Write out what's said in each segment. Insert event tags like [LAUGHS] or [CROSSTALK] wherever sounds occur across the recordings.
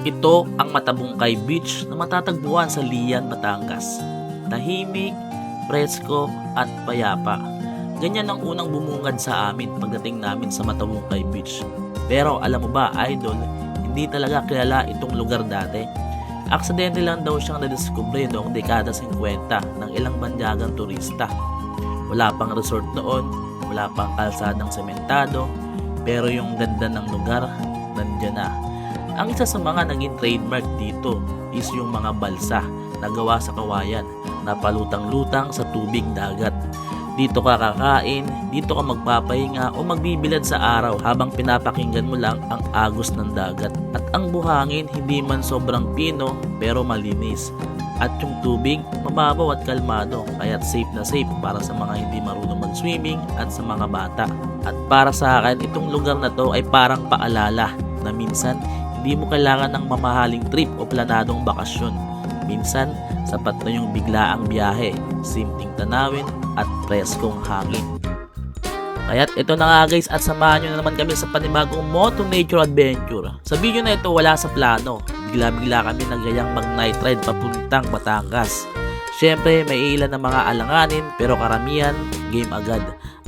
Ito ang Matabungkay Beach na matatagpuan sa Lian, Batangas. Tahimik, presko at payapa. Ganyan ang unang bumungad sa amin pagdating namin sa Matabungkay Beach. Pero alam mo ba, idol, hindi talaga kilala itong lugar dati. Aksidente lang daw siyang nadiskubre noong dekada 50 ng ilang banyagang turista. Wala pang resort noon, wala pang kalsadang sementado, pero yung ganda ng lugar, nandiyan na. Ang isa sa mga naging trademark dito is yung mga balsa na gawa sa kawayan na palutang-lutang sa tubig dagat. Dito ka kakain, dito ka magpapahinga o magbibilad sa araw habang pinapakinggan mo lang ang agos ng dagat. At ang buhangin hindi man sobrang pino pero malinis. At yung tubig mababaw at kalmado kaya't safe na safe para sa mga hindi marunong mag-swimming at sa mga bata. At para sa akin, itong lugar na to ay parang paalala na minsan hindi mo kailangan ng mamahaling trip o planadong bakasyon. Minsan, sapat na yung biglaang biyahe, simpleng tanawin at preskong hangin. Kaya't ito na nga guys at samahan nyo na naman kami sa panibagong Moto Nature Adventure. Sa video na ito wala sa plano. Bigla-bigla kami nagyayang mag night ride papuntang Batangas. Siyempre may ilan ng mga alanganin pero karamihan game agad.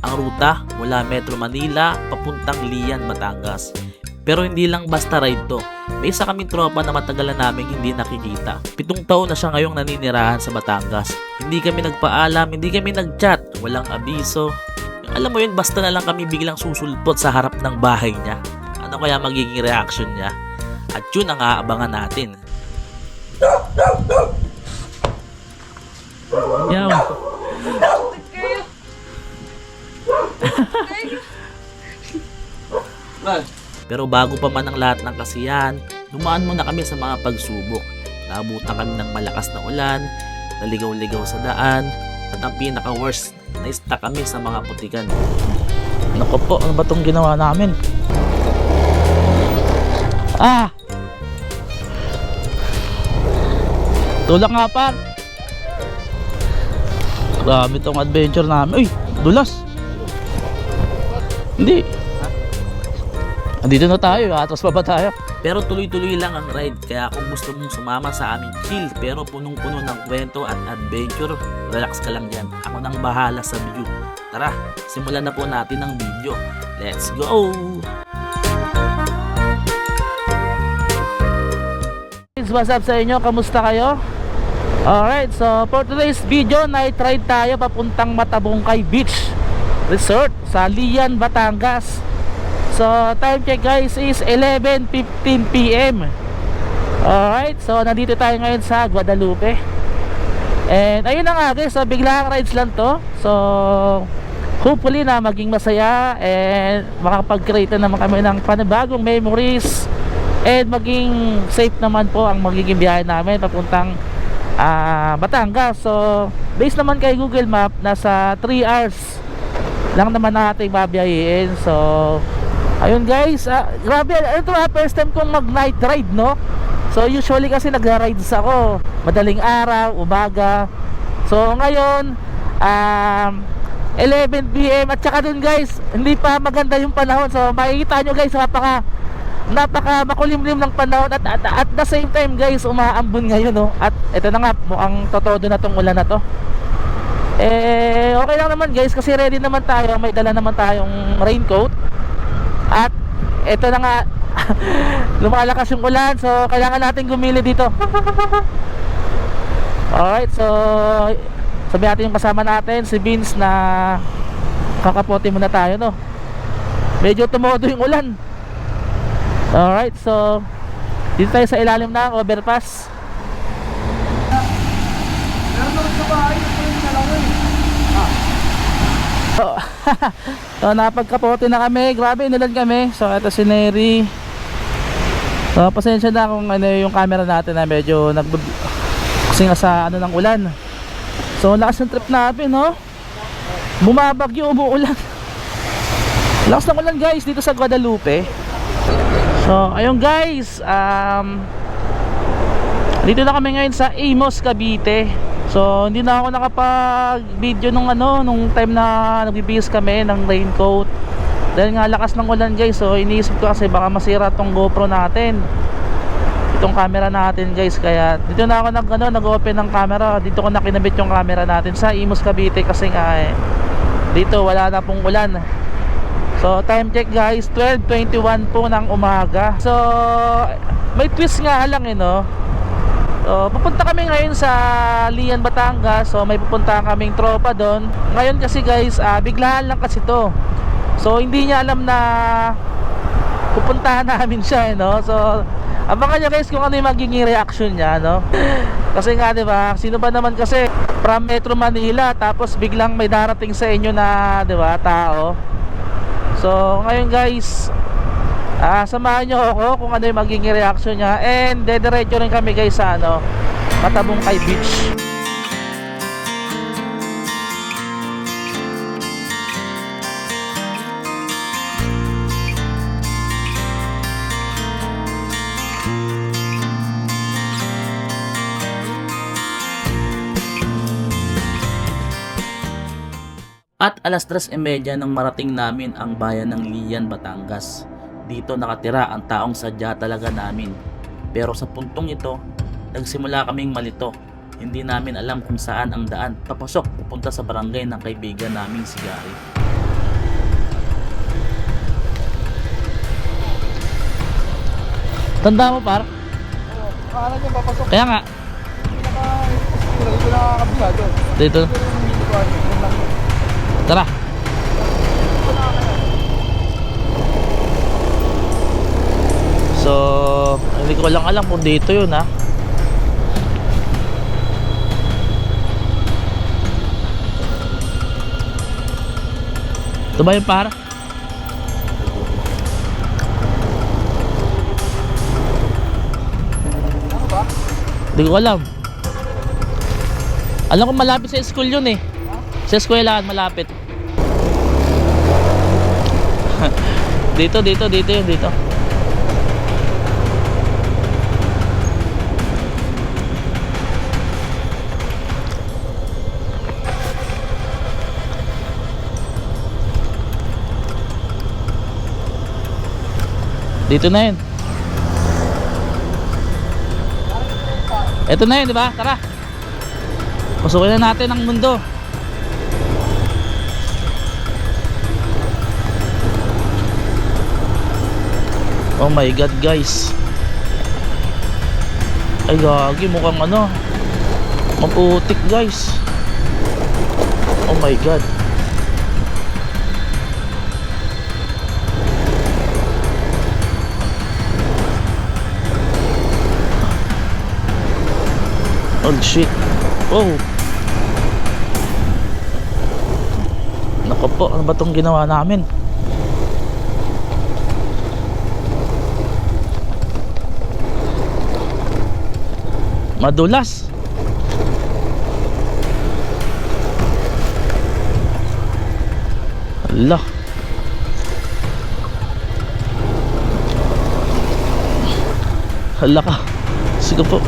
Ang ruta mula Metro Manila papuntang Lian, Batangas. Pero hindi lang basta ride to. May isa kaming tropa na matagal na namin hindi nakikita. Pitong taon na siya ngayong naninirahan sa Batangas. Hindi kami nagpaalam, hindi kami nagchat, walang abiso. Alam mo yun, basta na lang kami biglang susulpot sa harap ng bahay niya. Ano kaya magiging reaction niya? At yun ang aabangan natin. Yaw. [LAUGHS] Pero bago pa man ang lahat ng kasiyahan, dumaan muna kami sa mga pagsubok. Naabutan kami ng malakas na ulan, naligaw-ligaw sa daan, at ang pinaka-worst, na-stuck kami sa mga putikan. Naku po, ano ba itong ginawa namin? Ah! Tulak nga par! Grabe itong adventure namin. Uy! Dulas! Hindi. Andito na tayo, atras pa ba tayo? Pero tuloy-tuloy lang ang ride, kaya kung gusto mong sumama sa aming chill pero punong-puno ng kwento at adventure, relax ka lang dyan. Ako nang bahala sa view. Tara, simulan na po natin ang video. Let's go! What's up sa inyo? Kamusta kayo? Alright, so for today's video, night ride tayo papuntang Matabungkay Beach Resort sa Lian, Batangas. So, time check guys is 11.15pm Alright, so nandito tayo ngayon sa Guadalupe. And ayun na nga guys, so biglang rides lang to. So, hopefully na maging masaya And makapag-create na naman kami ng panibagong memories And maging safe naman po ang magiging biyahe namin papuntang ah, Batangas. So, based naman kay Google Map, nasa 3 hours lang naman nating babiyahin. So, Ayun guys, ah, grabe, ito ah, first time kong mag night ride no? So usually kasi nagra-rides ako. Madaling araw, umaga. So ngayon um, 11pm at saka dun guys Hindi pa maganda yung panahon. So makikita nyo guys napaka Napaka makulimlim ng panahon. At, at, at the same time guys umaambon ngayon no? At ito na nga mukhang totodo na tong ulan na to. Eh okay lang naman guys kasi ready naman tayo. May dala naman tayong raincoat at ito na nga [LAUGHS] lumalakas yung ulan so kailangan natin gumili dito. Alright, so sabi natin yung kasama natin si Vince na kakapote muna tayo no. Medyo tumodo yung ulan. Alright, so dito tayo sa ilalim ng overpass. So, [LAUGHS] so napagkapote na kami. Grabe inulan kami. So ito si Neri. So pasensya na kung ano yung camera natin na medyo nag kasi nga sa ano ng ulan. So lakas ng trip natin no? Bumabagyo umuulan. [LAUGHS] Lakas ng ulan guys dito sa Guadalupe. So ayun guys um, dito na kami ngayon sa Amos Cavite So hindi na ako nakapag-video nung ano nung time na nagbibihis kami ng raincoat. Dahil nga lakas ng ulan guys, so iniisip ko kasi baka masira tong GoPro natin. itong camera natin guys. Kaya dito na ako nag ano, nag-open ng camera. Dito ko na kinabit yung camera natin sa Imus Cavite kasi nga eh, dito wala na pong ulan. So time check guys. 12.21 po ng umaga. So may twist nga lang eh no So, pupunta kami ngayon sa Lian, Batangas. So, may pupunta kaming tropa doon. Ngayon kasi guys, ah, biglaan lang kasi to. So, hindi niya alam na pupuntahan [LAUGHS] namin siya, eh, no? So, abangan niyo guys kung ano yung magiging reaction niya, no? [LAUGHS] Kasi nga, di ba? Sino ba naman kasi from Metro Manila tapos biglang may darating sa inyo na, di ba, tao. So, ngayon guys, Ah, samahan nyo ako kung ano yung magiging reaction niya and dediretso rin kami guys sa ano, Matabong kay Beach. At alas 3.30 nang marating namin ang bayan ng Lian, Batangas. Dito nakatira ang taong sadya talaga namin. Pero sa puntong ito, nagsimula kaming malito. Hindi namin alam kung saan ang daan papasok pupunta sa barangay ng kaibigan naming si Gary. Tanda mo par? Akala niya papasok. Kaya nga, Pinaka, dito. Tara. So, hindi ko lang alam kung dito yun ha. Ito ba yung par? Ba? Hindi ko alam. Alam ko malapit sa school yun eh. Sa eskwelahan malapit. [LAUGHS] dito, dito, dito yun, dito. Dito na yun. Ito na yun, di ba? Tara. Pasukin na natin ang mundo. Oh my god, guys. Ay, gagi, mukhang ano. Maputik, guys. Oh my god. Oh shit. Oh. Nako ano ba tong ginawa namin? Madulas. Hala. Hala ka. Sige po.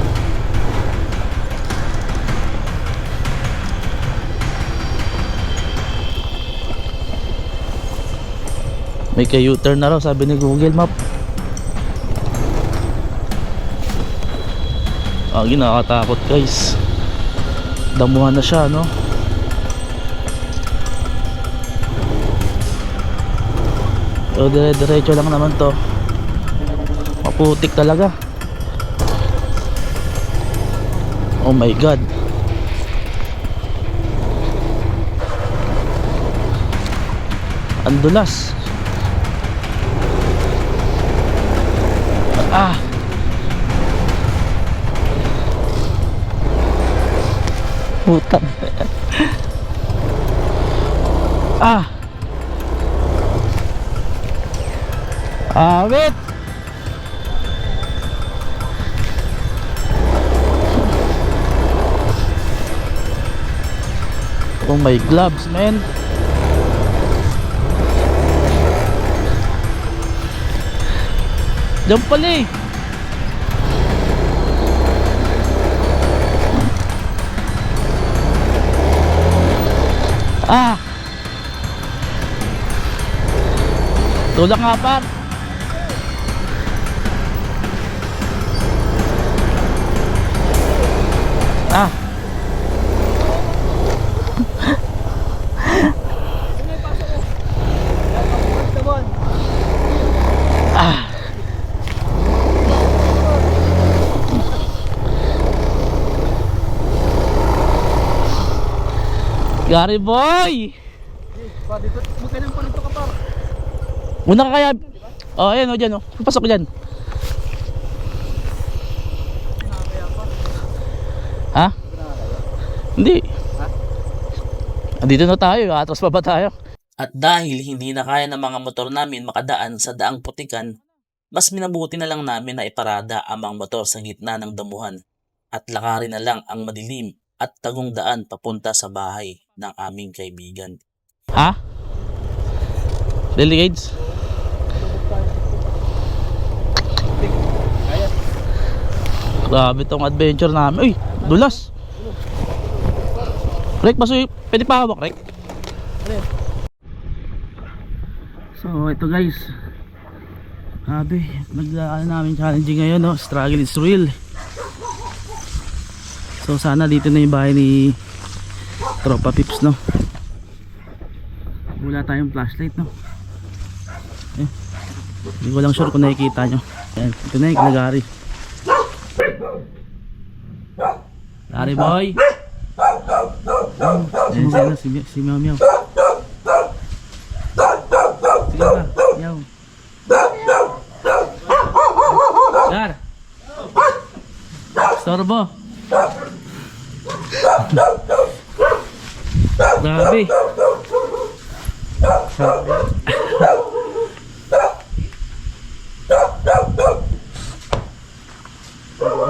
May ka-U-turn na raw sabi ni Google Map. Ah, nakakatakot guys. Damuhan na siya, no? Pero dire-diretso lang naman to. Maputik talaga. Oh my god. Ang Ah. Putang. [LAUGHS] ah. Ah, wait. Oh my gloves, man. Diyan pala eh. Ah. Tulak nga pa. Gary boy! Pa, dito, magkailan pa rito ka pa. Una ka kaya... Oh, ayan o dyan o. Pasok dyan. Ha? Hindi. Andito na tayo. Atras pa ba tayo? At dahil hindi na kaya ng mga motor namin makadaan sa daang putikan, mas minabuti na lang namin na iparada ang mga motor sa gitna ng damuhan at lakarin na lang ang madilim at tagong daan papunta sa bahay ng aming kaibigan. Ha? Delegates? Grabe tong adventure namin. Uy, dulas. Rek, baso pwede pa hawak, Rek? So, ito guys. Grabe, naglaan namin challenging ngayon, no? Struggle is real. So, sana dito na yung bahay ni Tropa Pips, no? Wala tayong flashlight, no? Eh, hindi ko lang sure kung nakikita nyo. Ayan, ito na yung kalagari. Gary boy! Ayan sila, si, si Meow Meow. Sige ka, Meow. Gar! Grabe!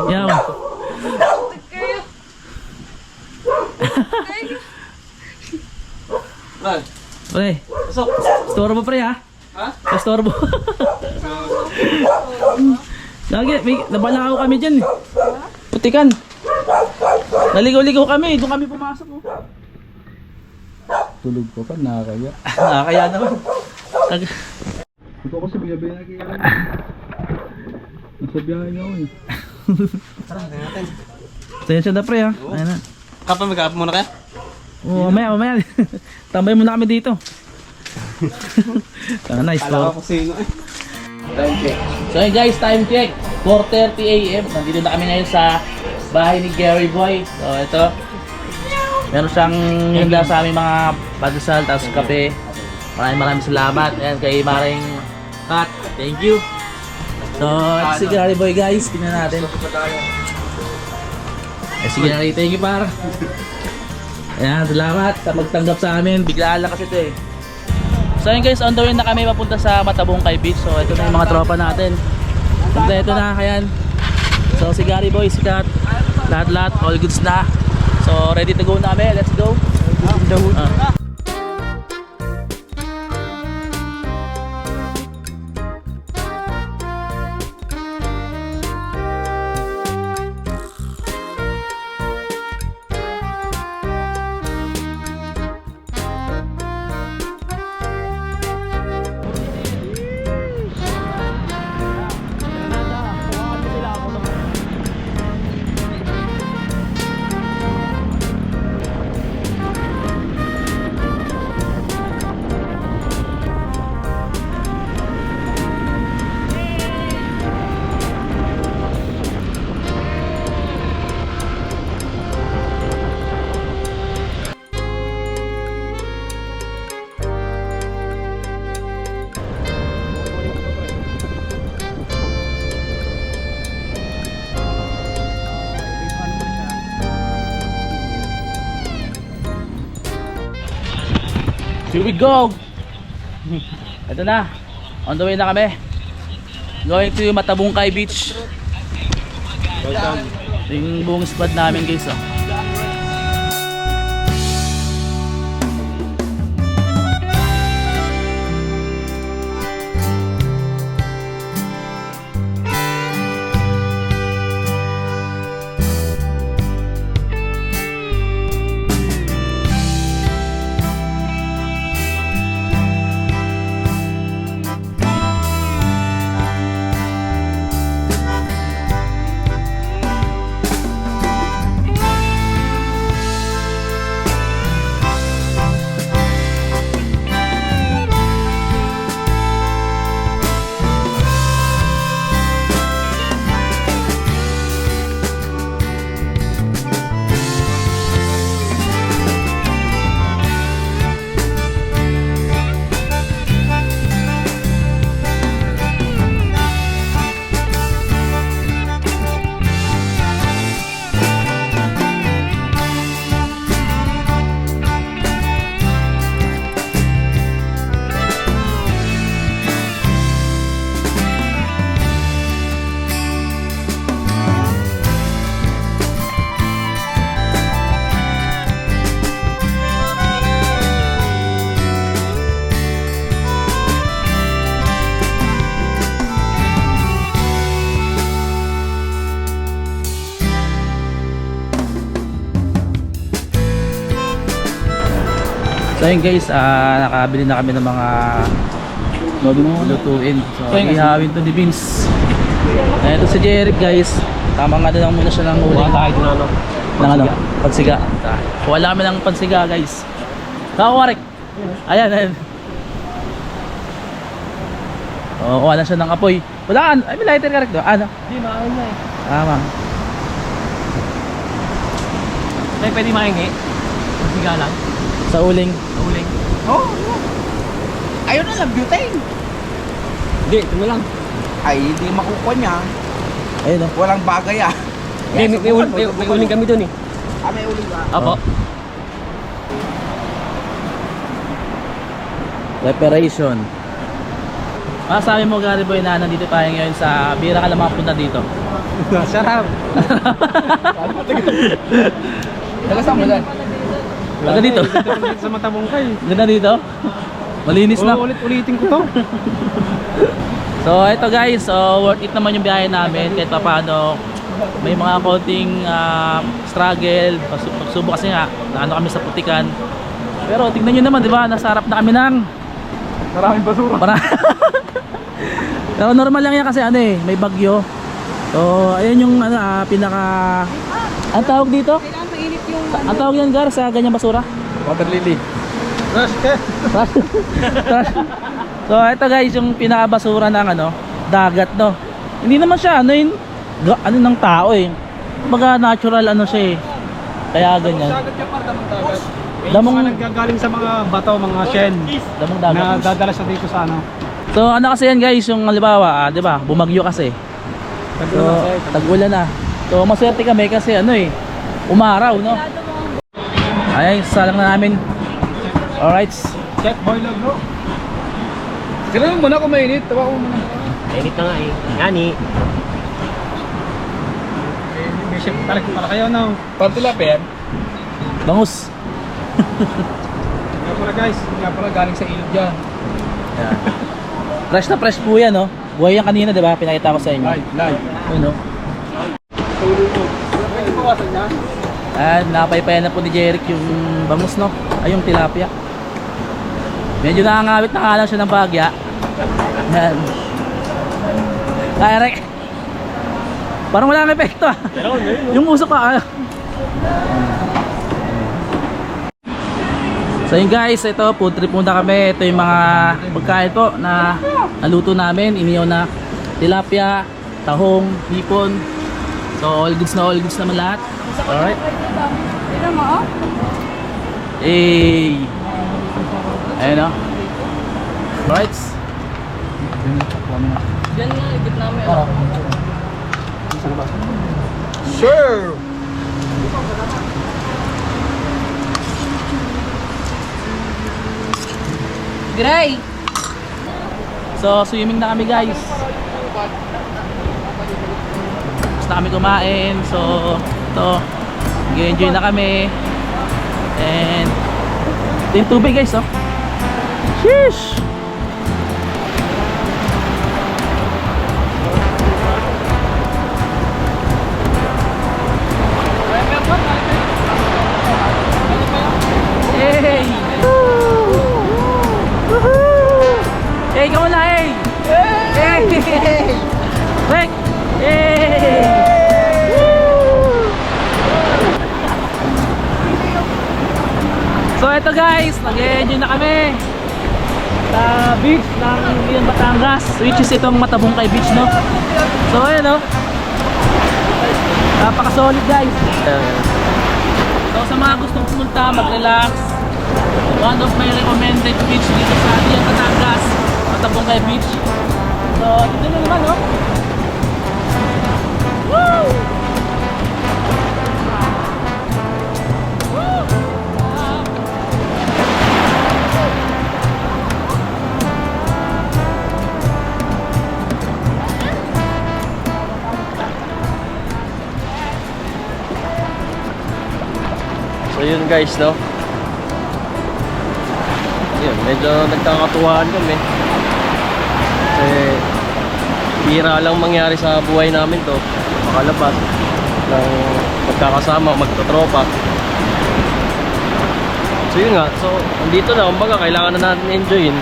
Yaw! Pre, storbo pre ha? Ha? Storbo. Lagi, may nabalakaw kami dyan eh. Putikan. Naligaw-ligaw kami, doon kami pumasok oh. Tulog ko pa, nakakaya. [LAUGHS] Nakakaya naman. Ito kasi biyabiya na kaya. Nasa biyahe niya ako eh. Tensya na pre ha. Ayan na. Kapag mag muna kaya? Oo, mamaya, mamaya. [LAUGHS] Tambay muna kami dito. Tanga na, store. kung sino eh. Time check. So yun guys, time check. 4.30 a.m. Nandito na kami ngayon sa bahay ni Gary Boy. So ito. Meron siyang handa sa aming mga padasal, tapos kape. Maraming maraming salamat. Ayan kay Maring Kat. Thank you. So, ito si Gary Boy guys. Tingnan natin. Eh, sige na thank you par. Ayan, salamat sa magtanggap sa amin. Biglaan lang kasi ito eh. So yun guys, on the way na kami papunta sa Matabungkay Beach. So ito na yung mga tropa natin. Ito na, ayan. So si Gary Boy, si Kat, lahat-lahat, all goods na. So ready to go na kami, let's go. Ah. Here we go! Ito na. On the way na kami. Going to Matabungkay Beach. Welcome. Ito yung buong squad namin guys. Oh. So yun guys, ah, nakabili na kami ng mga lutuin. So, ihawin to ni Vince. Ayan, ito si Jeric guys. Tamang ano lang muna siya ng uling. tayo na ano. ng ano, pansiga. Wala kami ng pansiga guys. Kawarik. Ayan, ayan. Oh, kuha na siya ng apoy. Wala, ay may lighter correct do. Ano? Hindi, maaari na eh. Tama. Ay, pwede mahingi. Siga lang. Sa uling. Uling. Oo. Oh, Ayun na lang, butane. Hindi, ito mo lang. Ay, hindi makukuha niya. Ayun oh. Walang bagay ah. Hindi, may, may, ul- may, may uling kami dun eh. Ah, may uling ba? Apo. Preparation. Ah, sabi mo Gary Boy na nandito tayo ngayon sa Bira ka lamang punta dito. [LAUGHS] [LAUGHS] Sarap. Taga saan mo? Taga dito. Dito sa mata mong kay. Ganda dito. Malinis na. ulit-ulitin ko to. [LAUGHS] So ito guys, so worth it naman yung biyahe namin kahit pa paano may mga konting ah, struggle, Pagsu- pagsubok kasi nga, naano kami sa putikan. Pero tingnan nyo naman, di ba, nasa harap na kami ng Maraming basura. para [LAUGHS] Pero normal lang yan kasi ano eh, may bagyo. So ayun yung ano, ah, pinaka ang tawag dito? Yung Ang tawag yan gar sa ganyang basura? Water lily. Rush ka. Trash. Trash. so ito guys yung pinakabasura ng ano, dagat no. Hindi naman siya ano yun, ga- ano ng tao eh. Kumbaga natural ano siya eh. Kaya ganyan. Dagat yung parda ng dagat. Damong- Damong nanggagaling sa mga bato, mga shen. Damong Na dagat. dadala siya dito sa ano. So ano kasi yan guys, yung halimbawa, ah, 'di ba? Bumagyo kasi. So tag-ulan na. So maswerte kami kasi ano eh, umaraw no. Ay, salang na namin. Alright. Check boiler bro. Tira mo muna kung mainit. Tawa ko muna. Mainit na nga eh. Yani. May chef talaga pala kayo no. Pantilapin? Bangus. Nga pala guys. Nga pala galing sa ilog yan. Yan. Fresh na fresh po yan, no? Buhay yan kanina, di ba? Pinakita ko sa inyo. Live, live. Ayun, no? Pwede bawasan niya. Ah, napaypayan na po ni Jeric yung bangus, no? Ay, yung tilapia. Medyo nakangawit na nga lang siya ng bagya. Yan. Kaya, Rek. Parang wala nang epekto, ah. Pero ano Yung usok pa, ah. So yun guys, ito food trip muna kami. Ito yung mga pagkain po na naluto namin. Iniyaw na tilapia, tahong, hipon. So all goods na all goods naman lahat. Alright. Tignan mo, oh. Hey. Ayun o. Alright. Diyan nga, igit namin. Sure! Gray! So swimming na kami guys. Tapos na kami kumain. So ito. Nag-enjoy na kami. And ito yung tubig guys oh. Sheesh! Hey, ito guys, nag-enjoy na kami sa beach ng Lian Batangas which is itong Matabungkay Beach no? So ayun no? Napaka solid guys. So sa mga gustong pumunta mag-relax. One of my recommended beach dito sa Lian Batangas Matabungkay Beach. So dito na naman no? Woo! So yun guys, no? Yun, medyo nagkakatuwaan kami. Kasi bira lang mangyari sa buhay namin to. Makalabas ng magkakasama, magtotropa. So yun nga, so andito na, kumbaga kailangan na natin enjoyin.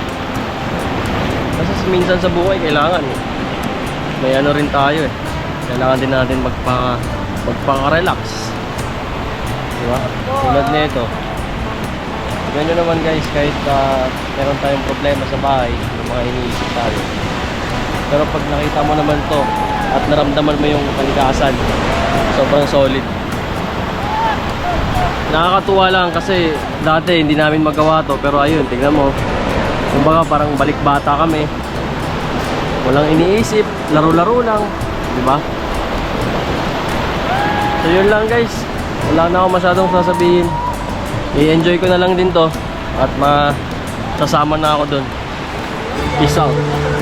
Kasi minsan sa buhay kailangan eh. May ano rin tayo eh. Kailangan din natin magpa magpaka-relax. Di ba? Tulad nito. Ganyan naman guys, kahit ah, meron tayong problema sa bahay, yung mga iniisip tayo. Pero pag nakita mo naman to at naramdaman mo yung kaligasan, sobrang solid. Nakakatuwa lang kasi dati hindi namin magawa to pero ayun, tignan mo. Kumbaga parang balik bata kami. Walang iniisip, laro-laro lang, di ba? So yun lang guys. Wala na ako masyadong sasabihin. I-enjoy ko na lang din to at masasama na ako dun. Peace out.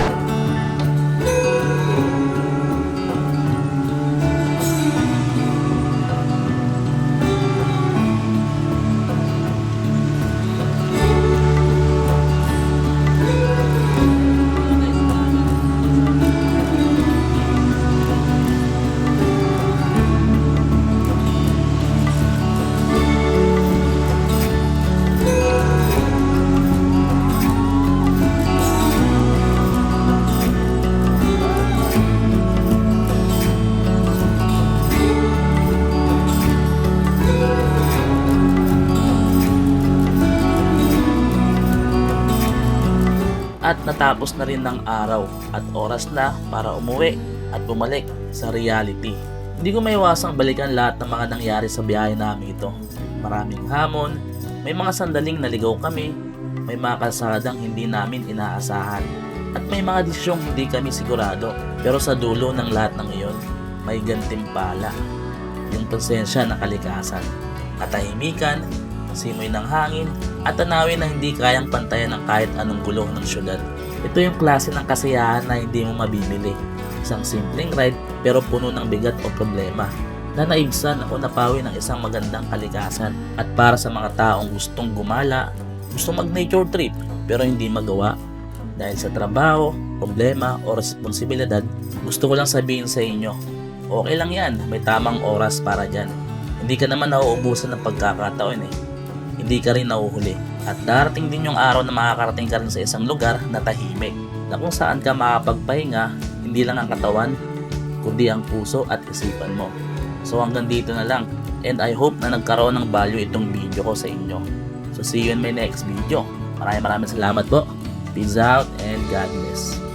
At natapos na rin ng araw at oras na para umuwi at bumalik sa reality. Hindi ko maiwasang balikan lahat ng mga nangyari sa biyahe namin ito. Maraming hamon, may mga sandaling naligaw kami, may mga kalsadang hindi namin inaasahan, at may mga desisyong hindi kami sigurado. Pero sa dulo ng lahat ng iyon, may gantimpala. Yung presensya ng kalikasan, katahimikan, simoy ng hangin, at tanawin na hindi kayang pantayan ng kahit anong gulo ng syudad. Ito yung klase ng kasiyahan na hindi mo mabibili. Isang simpleng ride pero puno ng bigat o problema na naibsan o napawi ng isang magandang kalikasan at para sa mga taong gustong gumala, gustong mag nature trip pero hindi magawa dahil sa trabaho, problema o responsibilidad, gusto ko lang sabihin sa inyo, okay lang yan, may tamang oras para dyan. Hindi ka naman nauubusan ng pagkakataon eh hindi ka rin nahuhuli. At darating din yung araw na makakarating ka rin sa isang lugar na tahimik, na kung saan ka makapagpahinga, hindi lang ang katawan, kundi ang puso at isipan mo. So hanggang dito na lang, and I hope na nagkaroon ng value itong video ko sa inyo. So see you in my next video. Maraming maraming salamat po. Peace out and God bless.